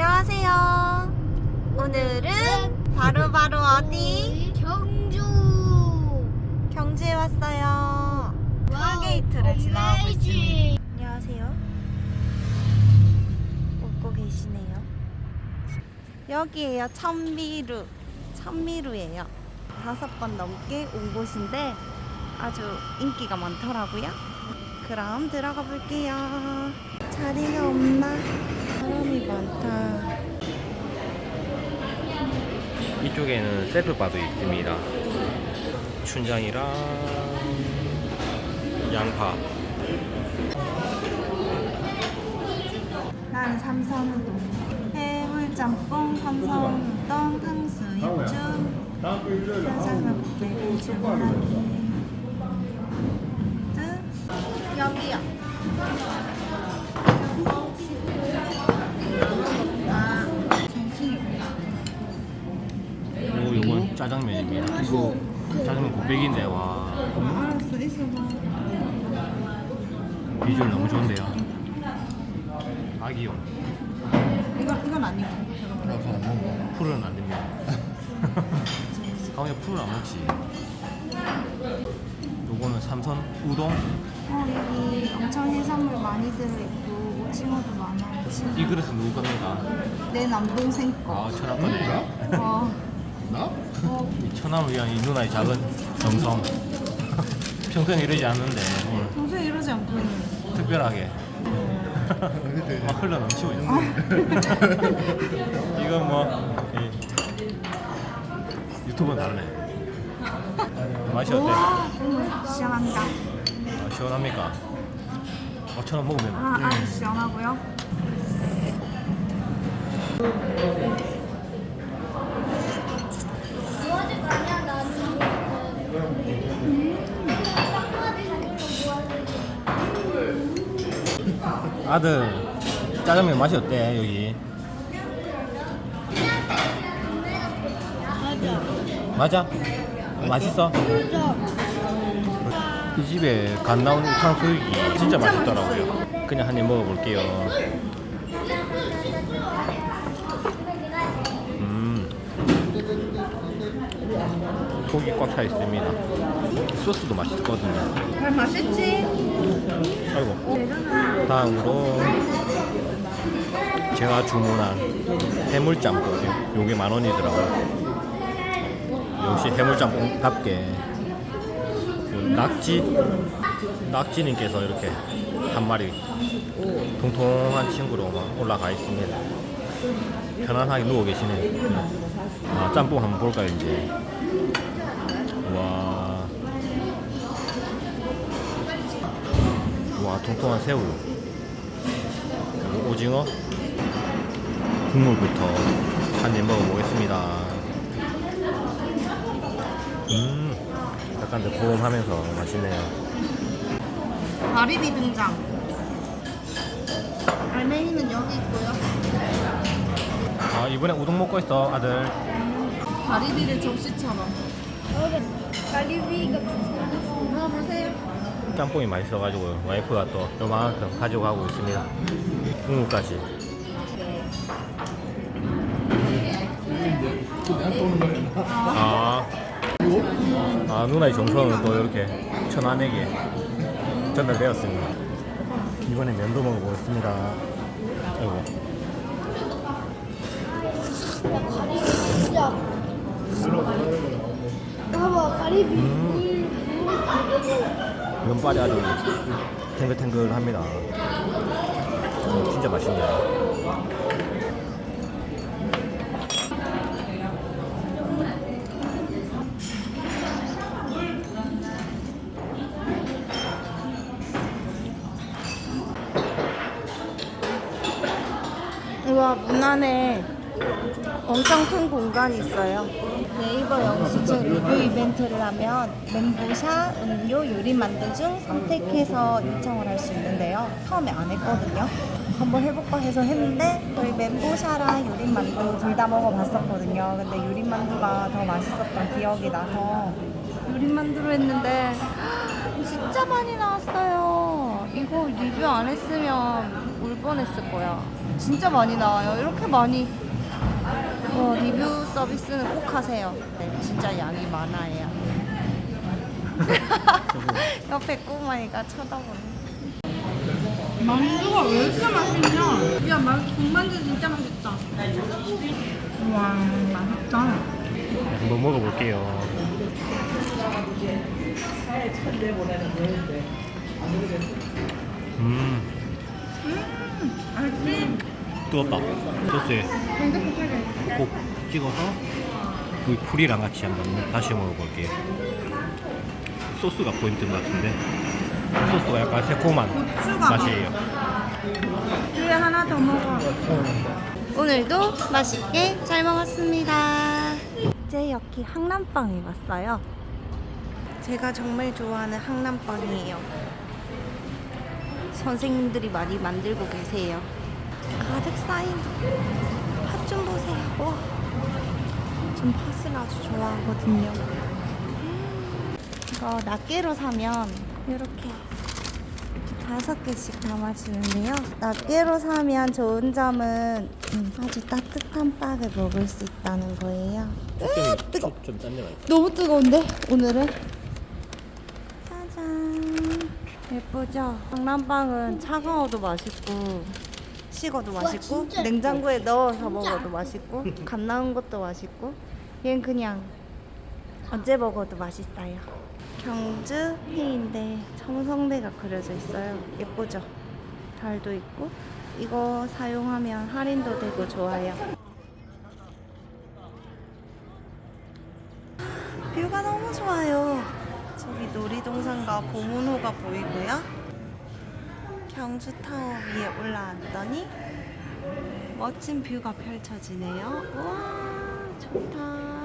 안녕하세요. 오늘은 바로 바로 어디? 경주 경주에 왔어요. 톨게이트를 지나가고 있습니다. 안녕하세요. 웃고 계시네요. 여기에요. 천미루. 천미루예요. 다섯 번 넘게 온 곳인데 아주 인기가 많더라고요. 그럼 들어가 볼게요. 자리가 없나? 사람이 많다. 이쪽에는 셀프바도 있습니다. 춘장이랑 양파. 난 삼선우동. 해물짬뽕, 삼선우동, 탕수육죽, 짜장면 곱빼기 주문하기. 이거 짜장면 곱빼기인데 와 알았어, 있어봐. 비주얼 너무 좋은데요. 아기용 이건, 이건 아니고. 풀은 안 됩니다. 강원에 풀은 안 먹지. 요거는 삼선 우동. 어, 여기 엄청 해산물 많이 들어있고, 오징어도 많아. 이 그릇은 누구 겁니까? 내 남동생 거. 아 천안 거네. 어, 나? 어, 이 천안을 위한 이 누나의 작은 정성. 평소에 이러지 않는데 오늘 평소에 이러지 않고 있는. 특별하게 막 흘러 넘치고 있는 이건 뭐 이, 유튜브는 다르네 맛이 어때? 우와, 시원합니다. 아, 시원합니까? 어, 천원 먹으면 아, 아, 시원하고요. 도와줄 거 아니야 나는 아들 짜장면 맛이 어때 여기? 맞아? 맛있어? 이 집에 간 나온 탕수육이 진짜 맛있더라고요. 그냥 한 입 먹어볼게요. 음. 속이 꽉 차 있습니다. 소스도 맛있거든요. 잘 맛있지? 아이고. 다음으로 제가 주문한 해물짬뽕. 요게 만 원이더라고요 역시 해물짬뽕답게 그 낙지 낙지님께서 이렇게 한 마리 통통한 친구로 막 올라가 있습니다. 편안하게 누워 계시네 아 짬뽕 한번 볼까요 이제 통통한 새우 그리고 오징어 국물부터 한 입 먹어보겠습니다 음 약간 매콤하면서 맛있네요 가리비 등장. 알맹이는 여기 있고요. 아 이번에 우동 먹고 있어 아들 가리비를 접시처럼. 갈리비가 먹어보세요. 짬뽕이 맛있어가지고 와이프가 또 요만큼 가져가고 있습니다. 국물까지. 아, 아 누나의 정성은 또 이렇게 천안에게 전달되었습니다. 이번에 면도 먹어보겠습니다. 아이고. 가리비 진짜. 봐봐 가리비 음. 면발이 아주 탱글탱글합니다. 음, 진짜 맛있네요 우와, 문 안에 엄청 큰 공간이 있어요. 네이버 영수증 리뷰 이벤트를 하면 멘보샤, 음료, 요리 만두 중 선택해서 요청을 할 수 있는데요. 처음에 안 했거든요. 한번 해볼까 해서 했는데 저희 멘보샤랑 요리 만두 둘 다 먹어봤었거든요. 근데 요리 만두가 더 맛있었던 기억이 나서 요리 만두로 했는데 진짜 많이 나왔어요. 이거 리뷰 안 했으면 울 뻔했을 거야. 진짜 많이 나와요. 이렇게 많이. 어, 리뷰 서비스는 꼭 하세요. 네, 진짜 양이 많아요. 옆에 꼬마이가 쳐다보네. 만두가 왜 이렇게 맛있냐? 야, 만, 군만두 진짜 맛있다. 와, 맛있다. 한번 먹어볼게요. 음, 맛있지? 뜨겁다. 소스에 꼭 찍어서 이 풀이랑 같이 한번 다시 먹어볼게요. 소스가 포인트인 것 같은데 소스가 약간 새콤한 고추가 맛이에요. 뒤에 하나 더 먹어. 오늘도 맛있게 잘 먹었습니다. 이제 여기 항남빵이 왔어요. 제가 정말 좋아하는 항남빵이에요. 선생님들이 많이 만들고 계세요. 가득 쌓인 팥 좀 보세요. 와, 전 팥을 아주 좋아하거든요. 음, 이거 낱개로 사면 이렇게 다섯 개씩 담아주는데요. 낱개로 사면 좋은 점은 음, 아주 따뜻한 빵을 먹을 수 있다는 거예요. 으, 뜨거. 좀. 너무 뜨거운데 오늘은? 짜잔. 예쁘죠? 강남빵은 차가워도 맛있고 식어도 맛있고 진짜 냉장고에 넣어서 먹어도 맛있고 갓 나온 것도 맛있고 얘는 그냥 언제 먹어도 맛있어요. 경주 회인데 청성대가 그려져 있어요. 예쁘죠? 달도 있고 이거 사용하면 할인도 되고 좋아요. 뷰가 너무 좋아요. 저기 놀이동산과 보문호가 보이고요. 경주타워 위에 올라왔더니 멋진 뷰가 펼쳐지네요. 와, 좋다.